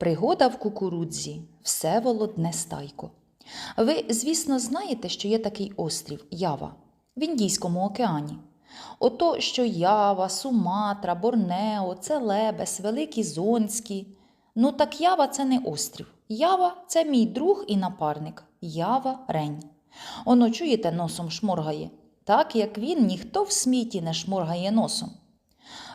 Пригода в кукурудзі Всеволод Нестайко. Ви, звісно, знаєте, що є такий острів Ява в Індійському океані. Ото, що Ява, Суматра, Борнео, Целебес, Великий Зонський. Ну так Ява це не острів. Ява це мій друг і напарник. Ява Рень. Оно, чуєте, носом шморгає. Так як він, ніхто в сміті не шморгає носом.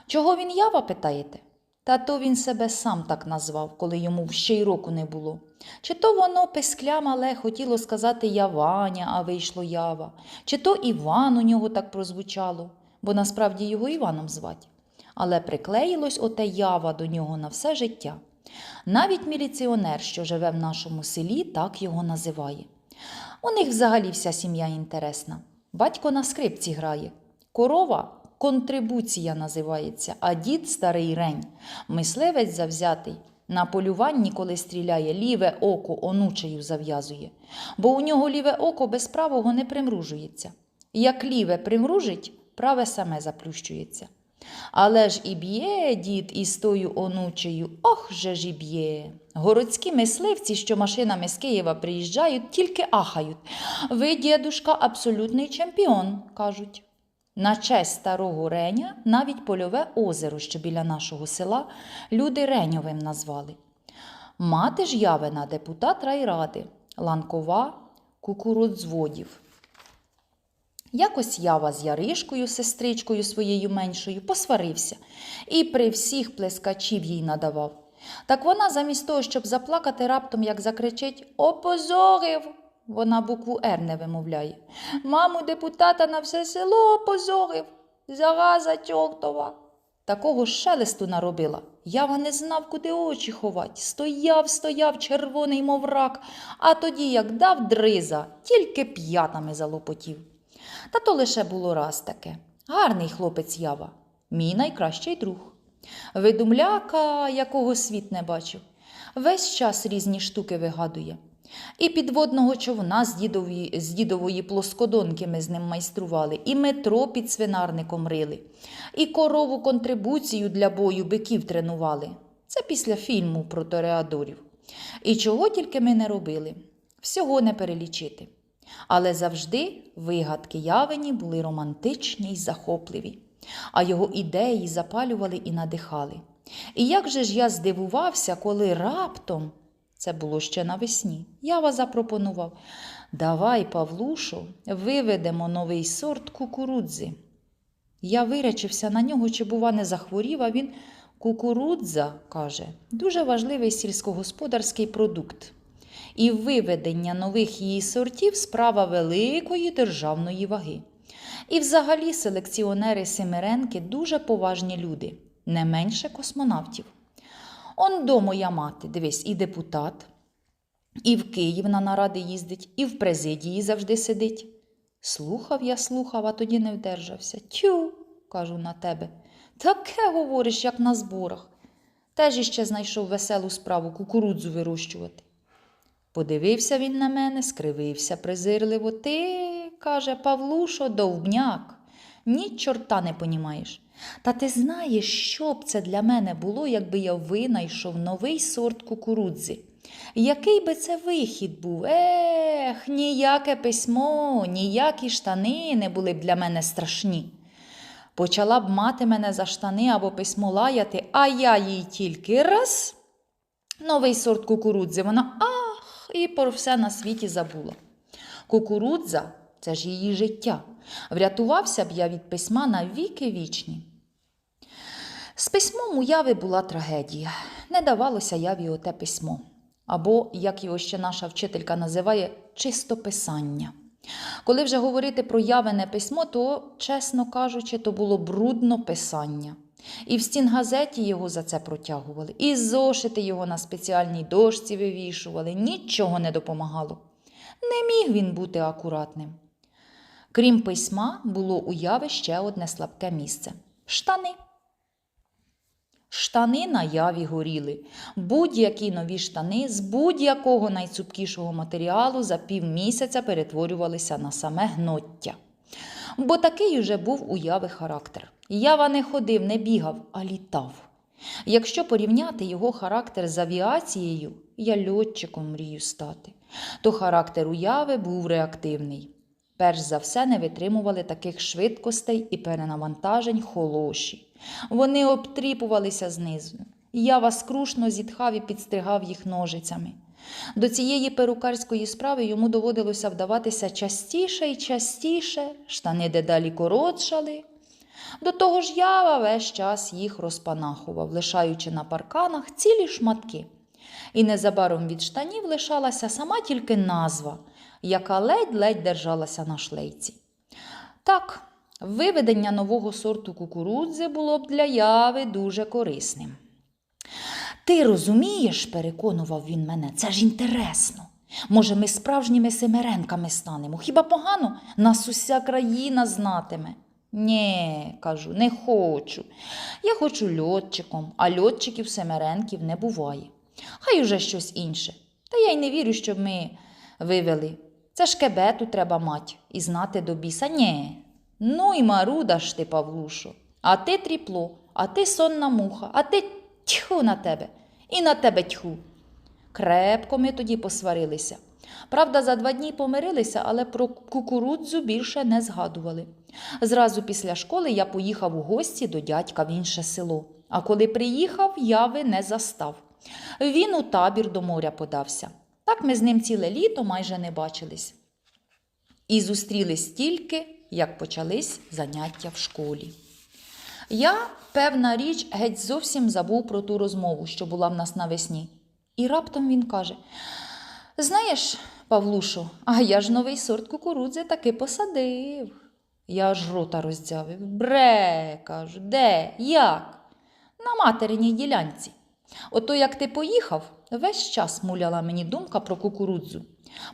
Чого він ява, питаєте? Та то він себе сам так назвав, коли йому ще й року не було. Чи то воно пескля мале хотіло сказати Яваня, а вийшло ява, чи то Іван у нього так прозвучало, бо насправді його Іваном звать. Але приклеїлось оте ява до нього на все життя. Навіть міліціонер, що живе в нашому селі, так його називає. У них взагалі вся сім'я інтересна. Батько на скрипці грає. Корова контрибуція називається, а дід старий рень. Мисливець завзятий. На полюванні, коли стріляє, ліве око онучею зав'язує, бо у нього ліве око без правого не примружується. Як ліве примружить, праве саме заплющується. Але ж і б'є дід із тою онучею, ох же ж і б'є. Городські мисливці, що машинами з Києва приїжджають, тільки ахають. Ви, дідушка, абсолютний чемпіон, кажуть. На честь старого Реня навіть польове озеро, що біля нашого села, люди Реньовим назвали. Мати ж явина депутат райради, ланкова кукурудзводів. Якось ява з Яришкою, сестричкою своєю меншою, посварився і при всіх плескачів їй надавав. Так вона, замість того, щоб заплакати, раптом як закричить Опозорив. Вона букву Р не вимовляє. Маму депутата на все село опозорив. Зараза чортова. Такого шелесту наробила. Ява не знав, куди очі ховать. Стояв, стояв, червоний, мов рак, а тоді, як дав дриза, тільки п'ятами залопотів. Та то лише було раз таке. Гарний хлопець Ява, мій найкращий друг. Видумляка, якого світ не бачив. Весь час різні штуки вигадує. І підводного човна з дідової, з дідової плоскодонки ми з ним майстрували, і метро під свинарником рили, і корову контрибуцію для бою биків тренували. Це після фільму про тореадорів. І чого тільки ми не робили, всього не перелічити. Але завжди вигадки явені були романтичні й захопливі, а його ідеї запалювали і надихали. І як же ж я здивувався, коли раптом, це було ще навесні, Ява запропонував Давай, Павлушо, виведемо новий сорт кукурудзи. Я вирячився на нього, чи, бува, не захворів, а він кукурудза, каже, дуже важливий сільськогосподарський продукт. І виведення нових її сортів справа великої державної ваги. І взагалі селекціонери Семеренки дуже поважні люди, не менше космонавтів. Он до моя мати, дивись, і депутат, і в Київ на наради їздить, і в президії завжди сидить. Слухав я, слухав, а тоді не вдержався. Тю, кажу на тебе. Таке говориш, як на зборах. Теж іще знайшов веселу справу кукурудзу вирощувати. Подивився він на мене, скривився презирливо. Ти, каже, Павлушо, довбняк, ні чорта не понімаєш. Та ти знаєш, що б це для мене було, якби я винайшов новий сорт кукурудзи? Який би це вихід був? Ех, ніяке письмо, ніякі штани не були б для мене страшні. Почала б мати мене за штани або письмо лаяти, а я їй тільки раз. Новий сорт кукурудзи, вона ах, і про все на світі забула. Кукурудза це ж її життя. Врятувався б я від письма на віки вічні. З письмом у Яви була трагедія. Не давалося Яві оте письмо. Або, як його ще наша вчителька називає, чистописання. Коли вже говорити про явине письмо, то, чесно кажучи, то було брудно писання. І в стінгазеті його за це протягували, і зошити його на спеціальній дошці вивішували, нічого не допомагало. Не міг він бути акуратним. Крім письма, було у яви ще одне слабке місце штани. Штани на яві горіли. Будь-які нові штани з будь-якого найцупкішого матеріалу за півмісяця перетворювалися на саме гноття. Бо такий уже був у яви характер. Ява не ходив, не бігав, а літав. Якщо порівняти його характер з авіацією, я льотчиком мрію стати, то характер уяви був реактивний. Перш за все не витримували таких швидкостей і перенавантажень холоші. Вони обтріпувалися знизу. Ява скрушно зітхав і підстригав їх ножицями. До цієї перукарської справи йому доводилося вдаватися частіше і частіше, штани дедалі коротшали. До того ж ява весь час їх розпанахував, лишаючи на парканах цілі шматки. І незабаром від штанів лишалася сама тільки назва, яка ледь-ледь держалася на шлейці. Так, виведення нового сорту кукурудзи було б для яви дуже корисним. Ти розумієш, переконував він мене, це ж інтересно. Може, ми справжніми семеренками станемо. Хіба погано? Нас уся країна знатиме. Нє, кажу, не хочу. Я хочу льотчиком, а льотчиків семеренків не буває. Хай уже щось інше. Та я й не вірю, щоб ми вивели. Це ж кебету треба мать і знати до біса. Нє. Ну і маруда ж ти, Павлушо. А ти тріпло, а ти сонна муха, а ти тьху на тебе. І на тебе тьху. Крепко ми тоді посварилися. Правда, за два дні помирилися, але про кукурудзу більше не згадували. Зразу після школи я поїхав у гості до дядька в інше село. А коли приїхав, яви не застав. Він у табір до моря подався. Так ми з ним ціле літо майже не бачились. І зустрілись тільки, як почались заняття в школі. Я, певна річ, геть зовсім забув про ту розмову, що була в нас навесні. І раптом він каже: Знаєш, Павлушо, а я ж новий сорт кукурудзи таки посадив. Я аж рота роздявив. Бре, кажу, де? Як? На материній ділянці. Ото як ти поїхав, весь час муляла мені думка про кукурудзу.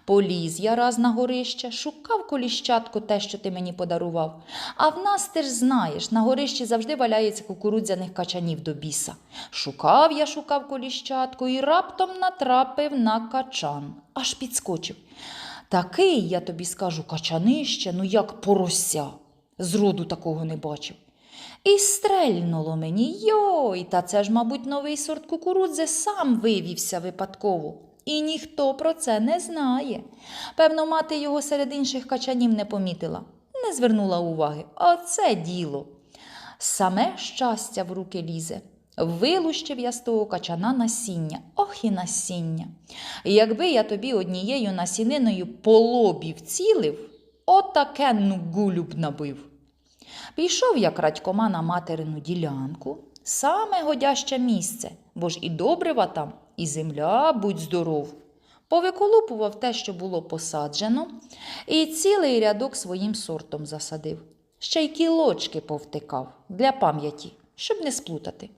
Поліз я раз на горище, шукав коліщатку те, що ти мені подарував. А в нас ти ж знаєш, на горищі завжди валяється кукурудзяних качанів до біса. Шукав я, шукав коліщатку і раптом натрапив на качан, аж підскочив. Такий, я тобі скажу, качанище, ну як порося. Зроду такого не бачив. І стрельнуло мені. Йой, та це ж, мабуть, новий сорт кукурудзи сам вивівся випадково. І ніхто про це не знає. Певно, мати його серед інших качанів не помітила, не звернула уваги. Оце діло. Саме щастя в руки лізе. Вилущив я з того качана насіння, ох і насіння. Якби я тобі однією насіниною по лобі вцілив, гулю б набив. Пішов я крадькома на материну ділянку, саме годяще місце, бо ж і добрива там, і земля, будь здоров. Повиколупував те, що було посаджено, і цілий рядок своїм сортом засадив. Ще й кілочки повтикав для пам'яті, щоб не сплутати.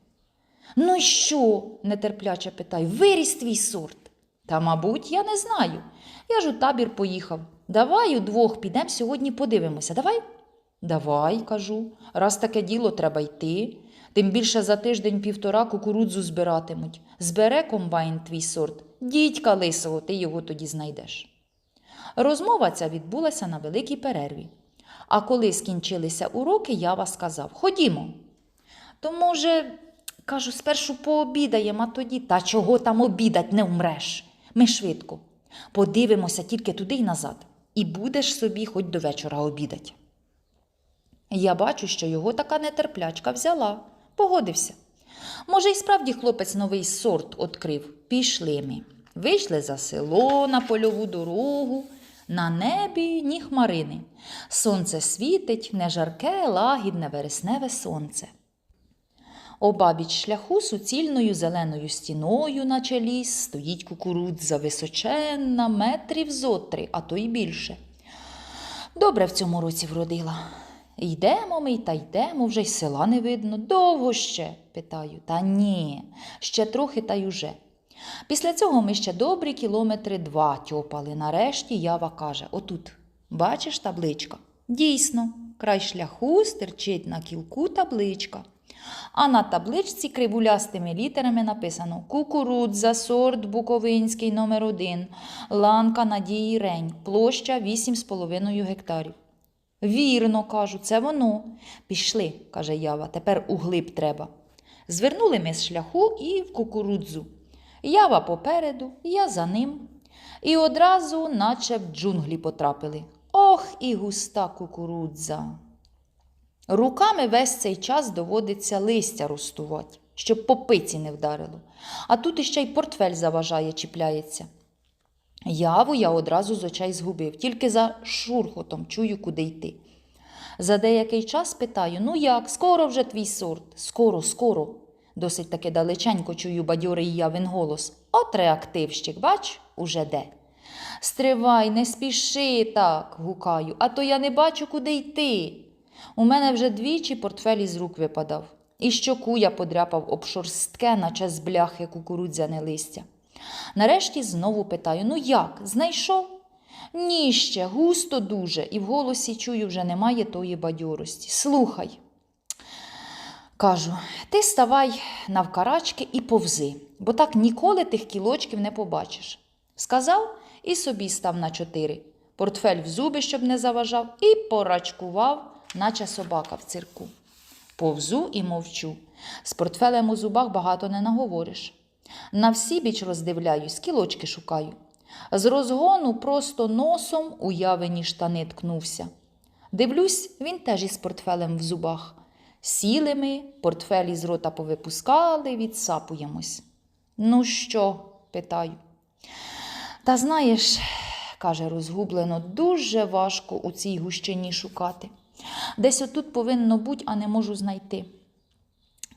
Ну що? нетерпляче питаю, виріс твій сорт. Та, мабуть, я не знаю. Я ж у табір поїхав. Давай удвох підемо сьогодні подивимося. Давай? Давай, кажу, раз таке діло треба йти. Тим більше за тиждень-півтора кукурудзу збиратимуть. Збере комбайн твій сорт, дідька лисого, ти його тоді знайдеш. Розмова ця відбулася на великій перерві. А коли скінчилися уроки, я вас сказав Ходімо. То, може, кажу, спершу пообідаємо, а тоді. Та чого там обідать, не вмреш. Ми швидко. Подивимося тільки туди й назад, і будеш собі хоч до вечора обідать. Я бачу, що його така нетерплячка взяла, погодився. Може, і справді хлопець новий сорт открив. Пішли ми. Вийшли за село на польову дорогу. На небі ні хмарини. Сонце світить, не жарке, лагідне вересневе сонце. Обабіч шляху суцільною зеленою стіною, наче ліс, стоїть кукурудза височенна, метрів зо три, а то й більше. Добре в цьому році вродила. Йдемо ми та йдемо, вже й села не видно. Довго ще? питаю. Та ні, ще трохи та й уже. Після цього ми ще добрі кілометри два тьопали. Нарешті ява каже: Отут, бачиш табличка? Дійсно, край шляху стирчить на кілку табличка. А на табличці кривулястими літерами написано Кукурудза, сорт Буковинський номер 1 ланка Надії Рень, площа 8,5 гектарів. Вірно, кажу, це воно. Пішли, каже Ява, тепер углиб треба. Звернули ми з шляху і в кукурудзу. Ява попереду, я за ним. І одразу, наче в джунглі потрапили. Ох, і густа кукурудза. Руками весь цей час доводиться листя ростувати, щоб по пиці не вдарило. А тут іще й портфель заважає, чіпляється. Яву я одразу з очей згубив, тільки за шурхотом чую, куди йти. За деякий час питаю: ну як, скоро вже твій сорт? Скоро, скоро. Досить таки далеченько чую бадьорий явин голос. От реактивщик, бач, уже де. Стривай, не спіши так, гукаю, а то я не бачу, куди йти. У мене вже двічі портфель із рук випадав, і щоку я подряпав об шорстке, наче з бляхи кукурудзяне листя. Нарешті знову питаю: ну як, знайшов? Ні ще, густо дуже, і в голосі чую, вже немає тої бадьорості. Слухай. Кажу, ти ставай навкарачки і повзи, бо так ніколи тих кілочків не побачиш. Сказав і собі став на чотири. Портфель в зуби, щоб не заважав, і порачкував, наче собака в цирку. Повзу і мовчу. З портфелем у зубах багато не наговориш. На всі біч роздивляюсь, кілочки шукаю. З розгону просто носом у явині штани ткнувся. Дивлюсь, він теж із портфелем в зубах. Сіли ми, портфелі з рота повипускали, відсапуємось. Ну що? питаю. Та знаєш, каже розгублено, дуже важко у цій гущині шукати. Десь отут повинно бути, а не можу знайти.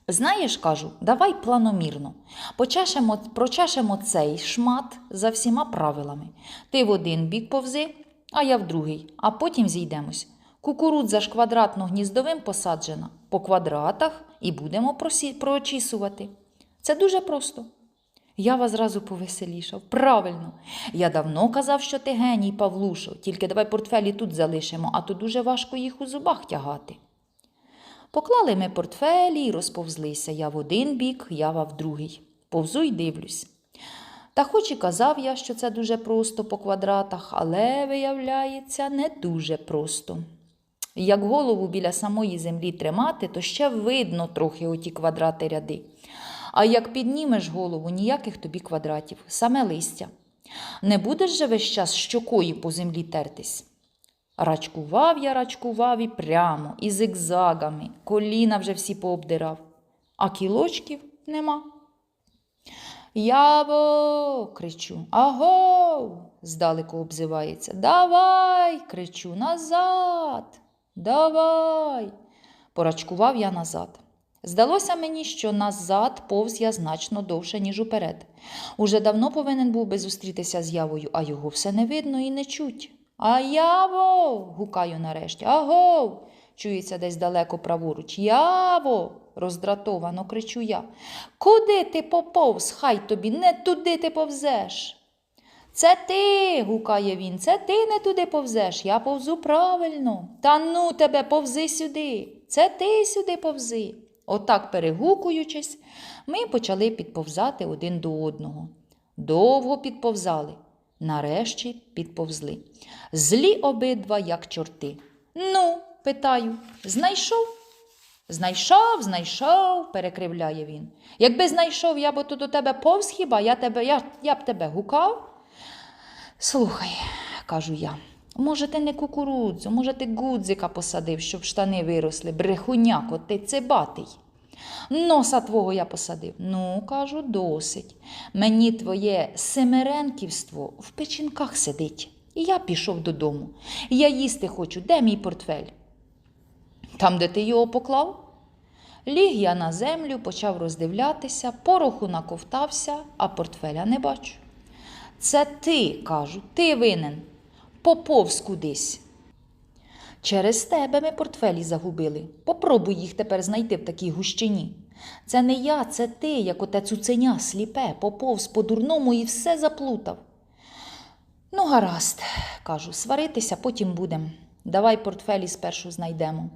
Знаєш, кажу, давай планомірно. Почешемо, прочешемо цей шмат за всіма правилами. Ти в один бік повзи, а я в другий, а потім зійдемось. Кукурудза ж квадратно-гніздовим посаджена по квадратах і будемо просі... прочісувати. Це дуже просто. Я вас зразу повеселішав. Правильно. Я давно казав, що ти геній, Павлушо, тільки давай портфелі тут залишимо, а то дуже важко їх у зубах тягати. Поклали ми портфелі і розповзлися. Я в один бік, ява в другий. Повзу й дивлюсь. Та хоч і казав я, що це дуже просто по квадратах, але, виявляється, не дуже просто. Як голову біля самої землі тримати, то ще видно трохи оті квадрати ряди. А як піднімеш голову, ніяких тобі квадратів, саме листя. Не будеш же весь час щокою по землі тертись. Рачкував я, рачкував і прямо, і зигзагами, коліна вже всі пообдирав, а кілочків нема. Яво, кричу, агов, здалеку обзивається. Давай, кричу, назад, давай. Порачкував я назад. Здалося мені, що назад повз я значно довше, ніж уперед. Уже давно повинен був би зустрітися з явою, а його все не видно і не чуть. А яво. гукаю нарешті. Агов. чується десь далеко праворуч. Яво. роздратовано кричу я. Куди ти поповз? Хай тобі не туди ти повзеш. Це ти, гукає він, це ти не туди повзеш. Я повзу правильно. Та ну тебе повзи сюди. Це ти сюди повзи. Отак, перегукуючись, ми почали підповзати один до одного. Довго підповзали. Нарешті підповзли. Злі обидва, як чорти. Ну, питаю, знайшов? Знайшов, знайшов, перекривляє він. Якби знайшов, я б то до тебе повз хіба, я, тебе, я, я б тебе гукав. Слухай, кажу я, може, ти не кукурудзу, може, ти гудзика посадив, щоб штани виросли, брехуняко, ти цибатий. Носа твого я посадив. Ну, кажу, досить. Мені твоє семеренківство в печінках сидить. І я пішов додому. Я їсти хочу, де мій портфель? Там, де ти його поклав? Ліг я на землю, почав роздивлятися, пороху наковтався, а портфеля не бачу. Це ти, кажу, ти винен. Поповз кудись. Через тебе ми портфелі загубили. Попробуй їх тепер знайти в такій гущині. Це не я, це ти, як оте цуценя сліпе, поповз по-дурному і все заплутав. Ну, гаразд, кажу, сваритися потім будем. Давай портфелі спершу знайдемо.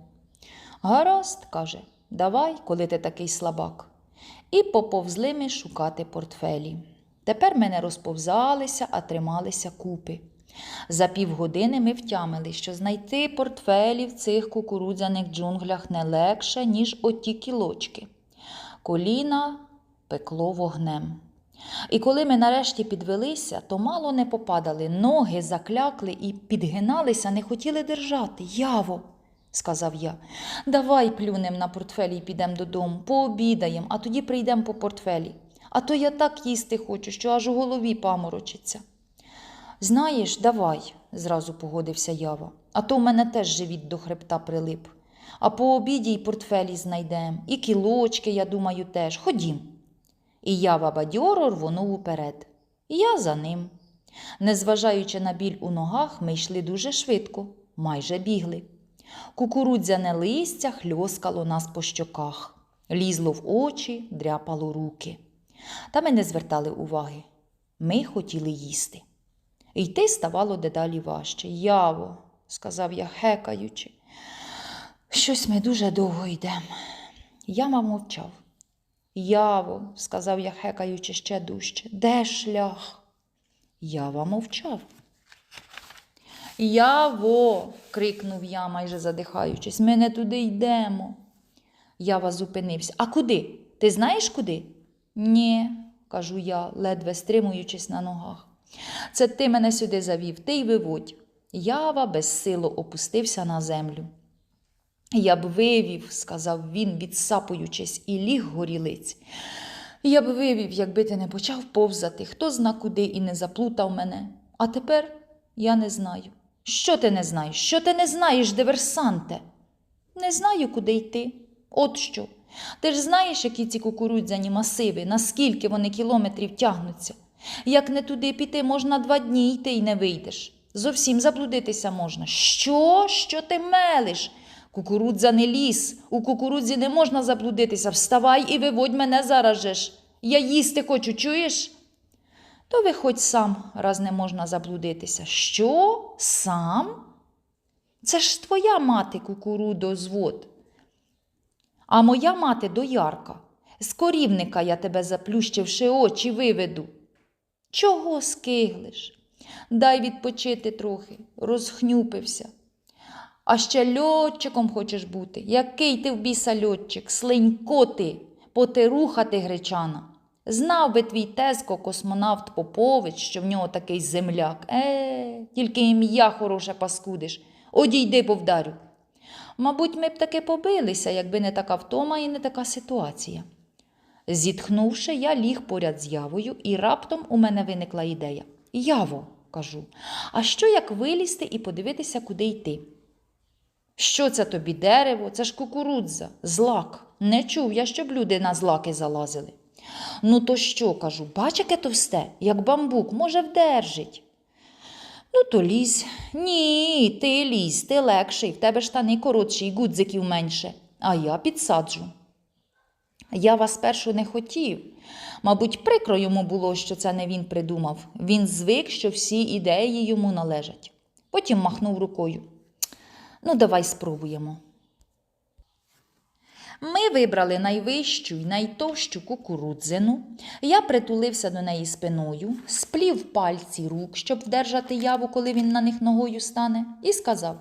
Гаразд, каже, давай, коли ти такий слабак. І поповзли ми шукати портфелі. Тепер ми не розповзалися, а трималися купи. За півгодини ми втямили, що знайти портфелі в цих кукурудзяних джунглях не легше, ніж оті кілочки. Коліна пекло вогнем. І коли ми нарешті підвелися, то мало не попадали, ноги заклякли і підгиналися, не хотіли держати. Яво, сказав я, давай плюнем на портфелі і підемо додому, пообідаємо, а тоді прийдемо по портфелі. А то я так їсти хочу, що аж у голові паморочиться. Знаєш, давай, зразу погодився Ява, а то в мене теж живіт до хребта прилип. А по обіді й портфелі знайдемо, і кілочки, я думаю, теж. Ходім. І Ява бадьоро рвонув уперед. Я за ним. Незважаючи на біль у ногах, ми йшли дуже швидко, майже бігли. Кукурудзяне листя хльоскало нас по щоках, лізло в очі, дряпало руки. Та ми не звертали уваги. Ми хотіли їсти. Йти ставало дедалі важче. Яво, сказав я, хекаючи. Щось ми дуже довго йдемо. Яма мовчав. Яво, сказав я, хекаючи ще дужче, де шлях? Ява мовчав. Яво. крикнув я, майже задихаючись. Ми не туди йдемо. Ява зупинився. А куди? Ти знаєш куди? Ні, кажу я, ледве стримуючись на ногах. Це ти мене сюди завів, ти й виводь. Ява безсило опустився на землю. Я б вивів, сказав він, відсапуючись, і ліг горілиць. Я б вивів, якби ти не почав повзати, хто зна куди і не заплутав мене. А тепер я не знаю. Що ти не знаєш? Що ти не знаєш, диверсанте? Не знаю, куди йти. От що. Ти ж знаєш, які ці кукурудзяні масиви, наскільки вони кілометрів тягнуться. Як не туди піти, можна два дні йти і не вийдеш. Зовсім заблудитися можна. Що? Що ти мелиш? Кукурудза не ліс. У кукурудзі не можна заблудитися. Вставай і виводь мене зараз же ж. Я їсти хочу, чуєш? То виходь сам, раз не можна заблудитися. Що? Сам? Це ж твоя мати кукурудозвод. А моя мати доярка. З корівника я тебе, заплющивши очі, виведу. Чого скиглиш? Дай відпочити трохи, розхнюпився. А ще льотчиком хочеш бути. Який ти в біса льотчик, слинько ти, потируха ти гречана. Знав би твій тезко, космонавт Попович, що в нього такий земляк. Е, тільки ім'я хороше паскудиш. Одійди, повдарю. Мабуть, ми б таки побилися, якби не така втома і не така ситуація. Зітхнувши, я ліг поряд з явою, і раптом у мене виникла ідея. Яво, кажу, а що як вилізти і подивитися, куди йти? Що це тобі дерево? Це ж кукурудза, злак. Не чув я, щоб люди на злаки залазили. Ну, то що, кажу, бач, яке товсте, як бамбук, може, вдержить. Ну, то лізь. Ні, ти лізь, ти легший, в тебе штани коротші і гудзиків менше, а я підсаджу. Я вас спершу не хотів. Мабуть, прикро йому було, що це не він придумав. Він звик, що всі ідеї йому належать. Потім махнув рукою. Ну, давай спробуємо. Ми вибрали найвищу й найтовщу кукурудзину. Я притулився до неї спиною, сплів пальці рук, щоб вдержати яву, коли він на них ногою стане, і сказав: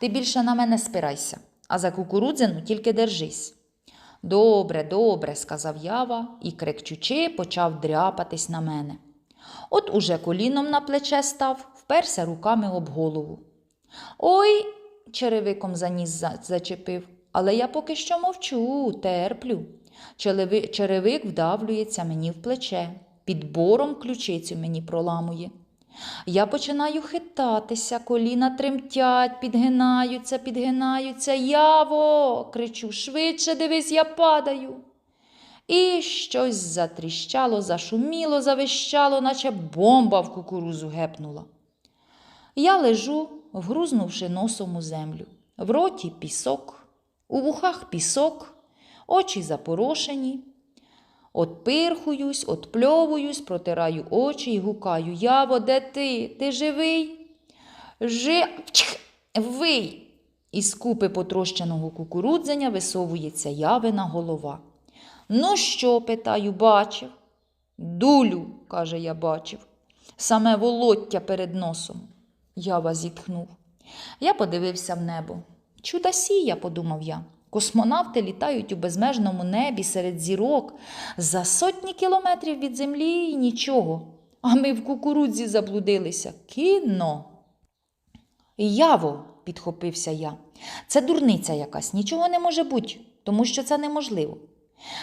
Ти більше на мене спирайся, а за кукурудзину тільки держись. Добре, добре, сказав ява і, крикчучи, почав дряпатись на мене. От уже коліном на плече став, вперся руками об голову. Ой, черевиком за ніс зачепив, але я поки що мовчу, терплю. Черевик вдавлюється мені в плече, під бором ключицю мені проламує. Я починаю хитатися, коліна тремтять, підгинаються, підгинаються. Яво. кричу, швидше дивись, я падаю. І щось затріщало, зашуміло, завищало, наче бомба в кукурузу гепнула. Я лежу, вгрузнувши носом у землю. В роті пісок, у вухах пісок, очі запорошені. Отпирхуюсь, отпльовуюсь, протираю очі і гукаю. Яво, де ти? Ти живий? Живий. Із купи потрощеного кукурудзеня висовується явина голова. Ну що, питаю, бачив? Дулю, каже, я бачив. Саме волоття перед носом. Ява зітхнув. Я подивився в небо. Чудосія, подумав я. Космонавти літають у безмежному небі серед зірок за сотні кілометрів від землі і нічого. А ми в кукурудзі заблудилися. Кіно. Яво, підхопився я. Це дурниця якась, нічого не може бути, тому що це неможливо.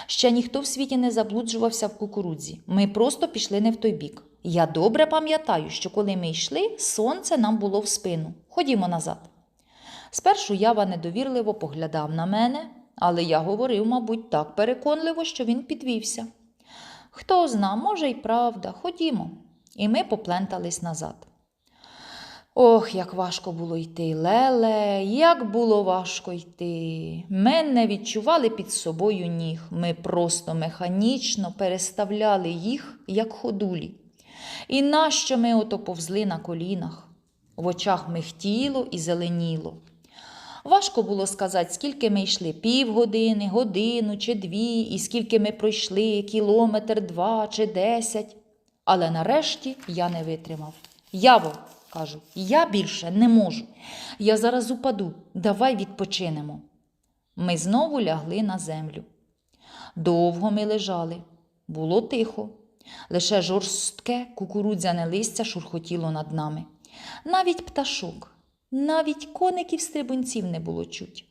Ще ніхто в світі не заблуджувався в кукурудзі. Ми просто пішли не в той бік. Я добре пам'ятаю, що коли ми йшли, сонце нам було в спину. Ходімо назад. Спершу ява недовірливо поглядав на мене, але я говорив, мабуть, так переконливо, що він підвівся. Хто зна, може, й правда, ходімо. І ми поплентались назад. Ох, як важко було йти, Леле, як було важко йти. Ми не відчували під собою ніг. Ми просто механічно переставляли їх, як ходулі. І нащо ми ото повзли на колінах? В очах михтіло і зеленіло. Важко було сказати, скільки ми йшли півгодини, годину чи дві, і скільки ми пройшли, кілометр, два чи десять. Але нарешті я не витримав. Яво, кажу, я більше не можу. Я зараз упаду, давай відпочинемо. Ми знову лягли на землю. Довго ми лежали. Було тихо. Лише жорстке кукурудзяне листя шурхотіло над нами. Навіть пташок, навіть коників стрибунців не було чуть.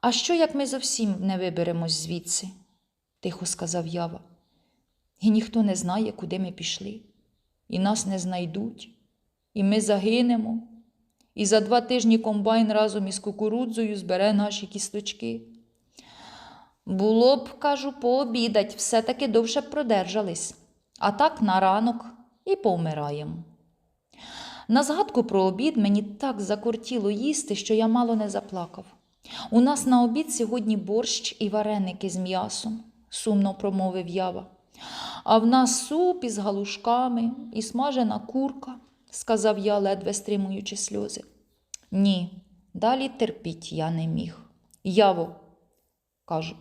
А що, як ми зовсім не виберемось звідси? тихо сказав Ява. І ніхто не знає, куди ми пішли, і нас не знайдуть, і ми загинемо. І за два тижні комбайн разом із кукурудзою збере наші кісточки. Було б, кажу, пообідать, все-таки довше б продержались, а так на ранок і повмираємо. На згадку про обід мені так закортіло їсти, що я мало не заплакав. У нас на обід сьогодні борщ і вареники з м'ясом, сумно промовив ява. А в нас суп із галушками і смажена курка, сказав я, ледве стримуючи сльози. Ні, далі терпіть я не міг. Яво, кажу,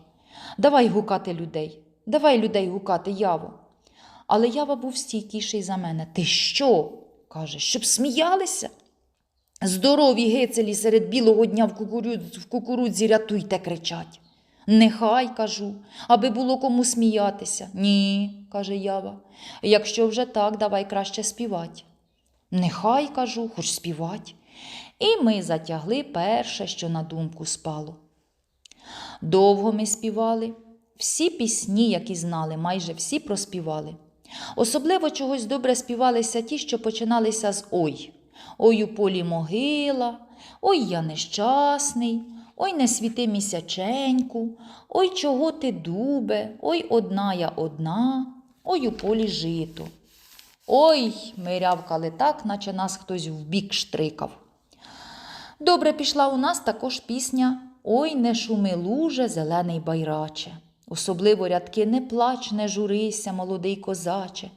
давай гукати людей, давай людей гукати, яво. Але ява був стійкіший за мене. Ти що? Каже, щоб сміялися? Здорові гицелі серед білого дня в кукурудзі, в кукурудзі рятуйте, кричать. Нехай, кажу, аби було кому сміятися. Ні, каже Ява. Якщо вже так, давай краще співать. Нехай, кажу, хоч співать. І ми затягли перше, що на думку спало. Довго ми співали, всі пісні, які знали, майже всі проспівали. Особливо чогось добре співалися ті, що починалися з Ой. Ой у полі могила, ой я нещасний, ой не світи місяченьку, ой чого ти дубе, ой одна я одна, ой у полі жито. Ой, ми рявкали так, наче нас хтось в бік штрикав. Добре пішла у нас також пісня Ой, не шуми луже, зелений байраче. Особливо рядки не плач, не журися, молодий козаче.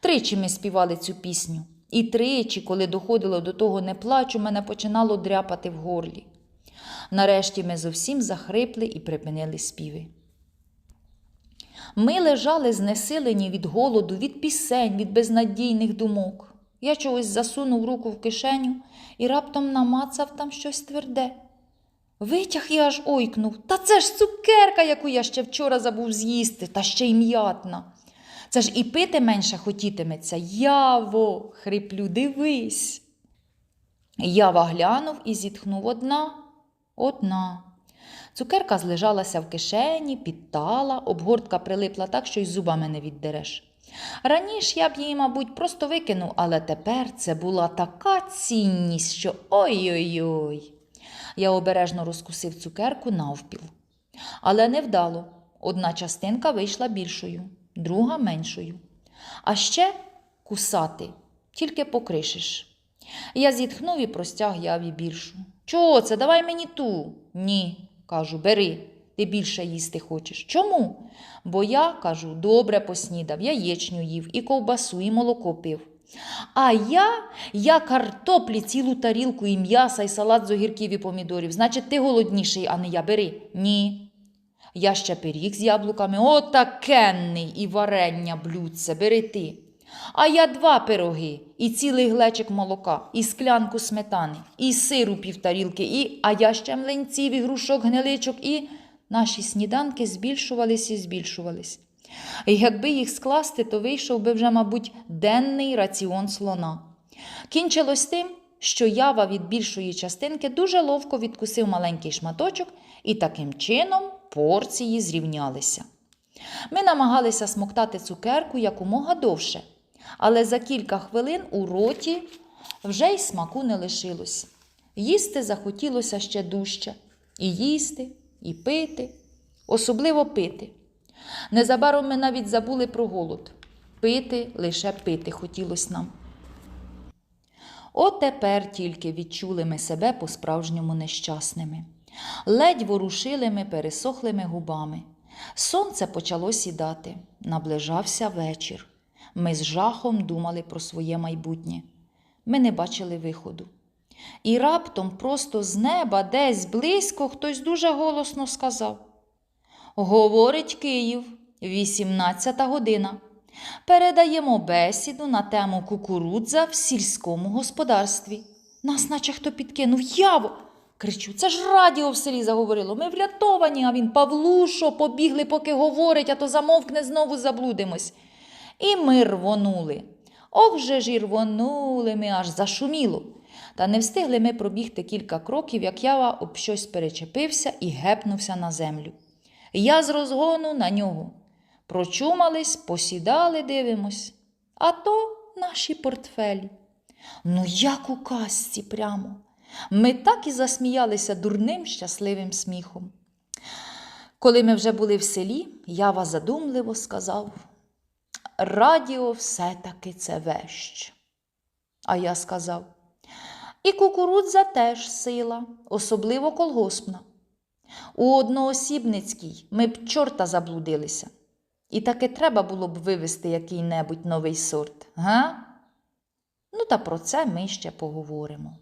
Тричі ми співали цю пісню. І тричі, коли доходило до того не плачу, мене починало дряпати в горлі. Нарешті ми зовсім захрипли і припинили співи. Ми лежали знесилені від голоду, від пісень, від безнадійних думок. Я чогось засунув руку в кишеню і раптом намацав там щось тверде. Витяг і аж ойкнув. Та це ж цукерка, яку я ще вчора забув з'їсти, та ще й м'ятна. Це ж і пити менше хотітиметься. Яво, хриплю, дивись. Ява глянув і зітхнув одна, одна. Цукерка злежалася в кишені, підтала, обгортка прилипла так, що й зубами не віддереш. Раніше я б її, мабуть, просто викинув, але тепер це була така цінність, що ой-ой-ой. Я обережно розкусив цукерку навпіл. Але невдало. Одна частинка вийшла більшою, друга меншою. А ще кусати, тільки покришиш. Я зітхнув і простяг яві більшу. Чого це? Давай мені ту. Ні, кажу, бери, ти більше їсти хочеш. Чому? Бо я, кажу, добре поснідав, яєчню їв, і ковбасу, і молоко пив. А я, я картоплі цілу тарілку і м'яса, і салат з огірків і помідорів. Значить, ти голодніший, а не я. Бери. Ні. Я ще пиріг з яблуками, отакенний і варення блюдце, бери ти. А я два пироги, і цілий глечик молока, і склянку сметани, і сиру півтарілки, і а я ще млинців, і грушок, гниличок, і наші сніданки збільшувались і збільшувались. Якби їх скласти, то вийшов би вже, мабуть, денний раціон слона. Кінчилось тим, що ява від більшої частинки дуже ловко відкусив маленький шматочок, і таким чином порції зрівнялися. Ми намагалися смоктати цукерку якомога довше, але за кілька хвилин у роті вже й смаку не лишилось. Їсти захотілося ще дужче. І їсти, і пити, особливо пити. Незабаром ми навіть забули про голод. Пити, лише пити хотілося нам. От тепер тільки відчули ми себе по-справжньому нещасними. Ледь ворушили ми пересохлими губами. Сонце почало сідати, наближався вечір. Ми з жахом думали про своє майбутнє. Ми не бачили виходу. І раптом просто з неба, десь близько, хтось дуже голосно сказав: Говорить Київ, 18 година. Передаємо бесіду на тему кукурудза в сільському господарстві. Нас, наче хто підкинув, яво. Кричу, це ж радіо в селі заговорило. Ми врятовані, а він Павлушо, побігли, поки говорить, а то замовкне, знову заблудимось. І ми рвонули. Ох же ж і рвонули ми аж зашуміло. Та не встигли ми пробігти кілька кроків, як ява об щось перечепився і гепнувся на землю. Я з розгону на нього. Прочумались, посідали, дивимось. А то наші портфелі. Ну, як у казці прямо. Ми так і засміялися дурним щасливим сміхом. Коли ми вже були в селі, Ява задумливо сказав: Радіо все-таки це вещ. А я сказав: І кукурудза теж сила, особливо колгоспна. У одноосібницькій ми б чорта заблудилися. І таки треба було б вивести який-небудь новий сорт, га? Ну, та про це ми ще поговоримо.